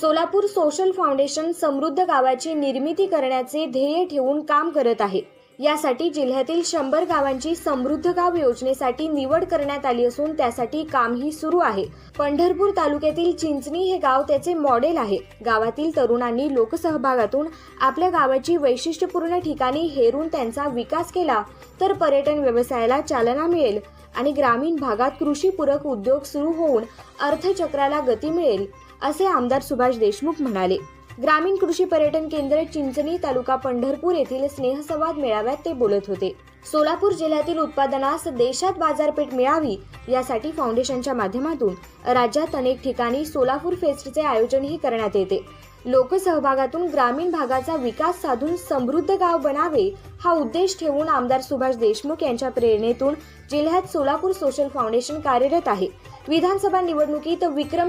Solapur social foundation समृद्ध गावाची निर्मिती करण्याचे ध्येय ठेवून काम करत आहे. यासाठी जिल्ह्यातील शंभर गावांची समृद्ध गाव योजनेसाठी निवड करण्यात आली असून त्यासाठी कामही सुरू आहे. पंढरपूर तालुक्यातील चिंचणी हे गाव त्याचे मॉडेल आहे. गावातील तरुणांनी लोकसहभागातून आपल्या गावाची वैशिष्ट्यपूर्ण ठिकाणी हेरून त्यांचा विकास केला तर पर्यटन व्यवसायाला चालना मिळेल. आणि ग्रामीण भागात कृषीपूरक उद्योग सुरू होऊन अर्थचक्राला गती मिळेल असे आमदार सुभाष देशमुख म्हणाले. ग्रामीण कृषी पर्यटन केंद्र चिंचणी तालुका पंढरपूर येथील स्नेहसंवाद मेळाव्यात ते बोलत होते. सोलापूर जिल्ह्यातील उत्पादनास देशात बाजारपेठ मिळावी यासाठी फाउंडेशनच्या माध्यमातून राज्यात अनेक ठिकाणी सोलापूर फेस्टचे आयोजनही करण्यात येते. लोकसहभागातून ग्रामीण भागाचा विकास साधून समृद्ध गाव बनावे हा उद्देश ठेवून आमदार सुभाष देशमुख यांच्या प्रेरणेतून जिल्ह्यात सोलापूर सोशल फाउंडेशन कार्यरत आहे. विधानसभा निवडणुकीत विक्रम